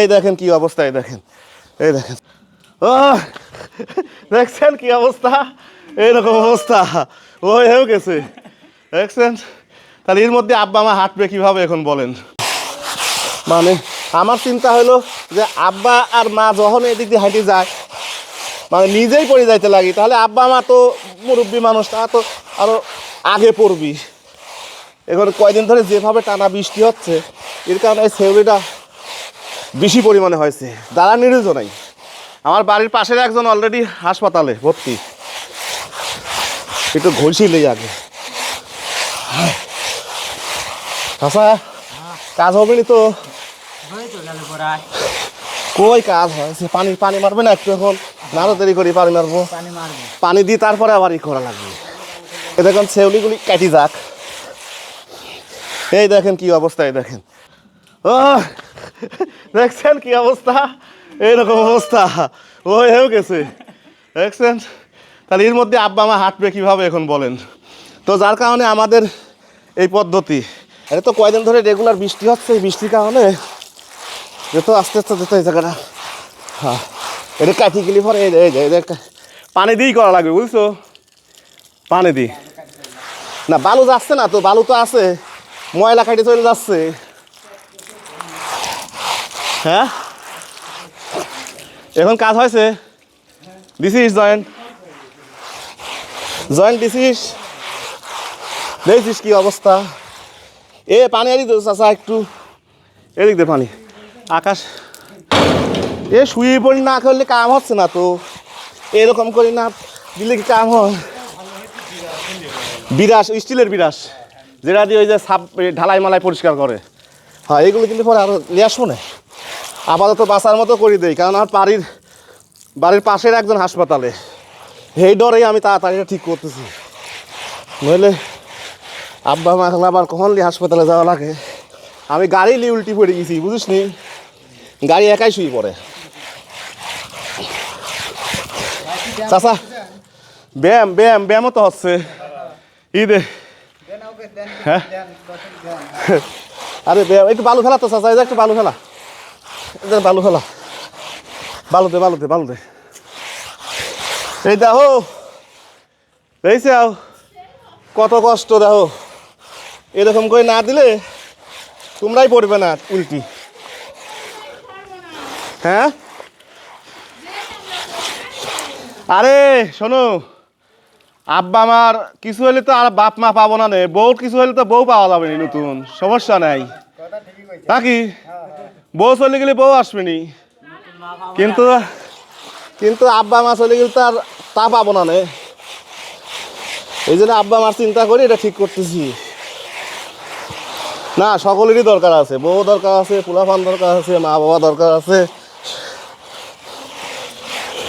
এই দেখেন কি অবস্থা, এই দেখেন এই দেখেন। ও দেখছেন কি অবস্থা? এইরকম অবস্থা। ও হয়েও গেছে। দেখছেন? তাহলে এর মধ্যে আব্বা, মা হাঁটবে কীভাবে এখন বলেন? মানে আমার চিন্তা হলো যে আব্বা আর মা যখন এদিক দিয়ে হাঁটি যায় মানে নিজেই পড়ে যাইতে লাগি। তাহলে আব্বা, মা তো মুরব্বী মানুষ তা তো আরও আগে পড়বি। এখন কয়দিন ধরে যেভাবে টানা বৃষ্টি হচ্ছে, এর কারণে এই সেউলিটা বেশি পরিমাণে হয়েছে। দাঁড়া নিরুজও নাই। আমার বাড়ির পাশের একজন অলরেডি হাসপাতালে ভর্তি। একটু ঘষিলেই আগে। আচ্ছা কাজ হবে নি তো? কই কাজ হয়েছে? পানি পানি মারবে না একটু এখন? নাড়ো দেরি করি পানি মারবো। পানি দিয়ে তারপরে আবার ই করা লাগবে। এ দেখেন শেউলিগুলি কাটি যাক। এই দেখেন কি অবস্থা এই দেখেন। দেখছেন কি অবস্থা? এইরকম অবস্থা। ও হয়েও গেছে। দেখছেন? তাহলে এর মধ্যে আব্বা, মা হাঁটবে কীভাবে এখন বলেন? তো যার কারণে আমাদের এই পদ্ধতি। এটা তো কয়দিন ধরে রেগুলার বৃষ্টি হচ্ছে, এই বৃষ্টির কারণে যেত আস্তে আস্তে যেত এই জায়গাটা। হ্যাঁ। এটা কাটি গেলি পরে পানি দিয়েই করা লাগবে, বুঝছ? পানি দিই। না, বালু যাচ্ছে না তো, বালু তো আছে। ময়লা কাটি চলে যাচ্ছে। হ্যাঁ? এখন কাজ হয়েছে। দিছিস জয়েন্ট জয়েন্ট দিছিস? দেখছিস কি অবস্থা? এ, পানি আনি তো চাচা, একটু এদিক দে পানি। আকাশ। এ, শুয়ে পড়ি না, করলে কাম হচ্ছে না তো। এরকম করি না, দিলে কি কাম হয়? বিরাস, স্টিলের বিরাস। যেটা দিয়ে ওই যে সাপ ঢালাই মালাই পরিষ্কার করে। হ্যাঁ এগুলো কিন্তু পরে আরও নিয়ে শোনে আপাতত বাঁচার মতো করে দেই, কারণ আমার বাড়ির বাড়ির পাশের একজন হাসপাতালে। সেই ডরেই আমি তাড়াতাড়ি ঠিক করতেছি। নইলে আব্বা মা আবার কখন হাসপাতালে যাওয়া লাগে। আমি গাড়ি লি উল্টি পড়ে গেছি, বুঝিস নি? গাড়ি একাই শুয়ে পড়ে। চাচা, ব্যায়াম ব্যায়াম, ব্যায়ামও তো হচ্ছে। ঈদে হ্যাঁ? আরে ব্যায়াম, একটু বালু ফেলা তো যে একটু বালু যে বালু ফেলা। বালু দে বালু দে বালু দে। এই দেখো দেখছে আও, কত কষ্ট দেখো। এরকম করে না দিলে তোমরাই পড়বে না উল্টি। হ্যাঁ? আরে, শোনো, আব্বা আমার, কিছু হলে তো আর বাপ মা পাবো না নে কিছু হলে তো বউ পাওয়া যাবে নতুন, সমস্যা নাই। নাকি? বউ চলে গেলে বউ আসবে নি। কিন্তু কিন্তু আব্বা মা চলে গেলে তার তা পাবো না এই জন্য আব্বা মার চিন্তা করি, এটা ঠিক করতেছি। না, সকলেরই দরকার আছে। বউ দরকার আছে, পোলাপান দরকার আছে, মা বাবা দরকার আছে।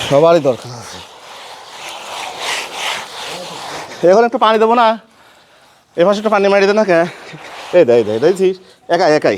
সবারই দরকার আছে। এখন একটু পানি দেবো না? এবার একটু পানি মারি দে না কে? এই দেয় দেয় দেখছিস একাই একাই।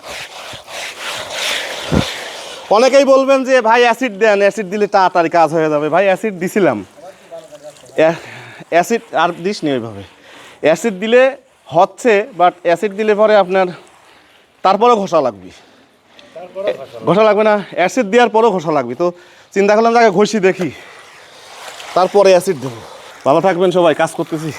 অনেকেই বলবেন যে ভাই অ্যাসিড দেন অ্যাসিড দিলে তাড়াতাড়ি কাজ হয়ে যাবে। ভাই অ্যাসিড দিছিলাম। অ্যাসিড আর দিস নি ওইভাবে। অ্যাসিড দিলে হচ্ছে বাট অ্যাসিড দিলে পরে আপনার তারপরেও ঘষা লাগবে। ঘষা লাগবে না। অ্যাসিড দেওয়ার পরেও ঘষা লাগবে। তো চিন্তা করলাম যে আগে ঘষি দেখি। তারপরে অ্যাসিড দেবো। ভালো থাকবেন সবাই কাজ করতেছি।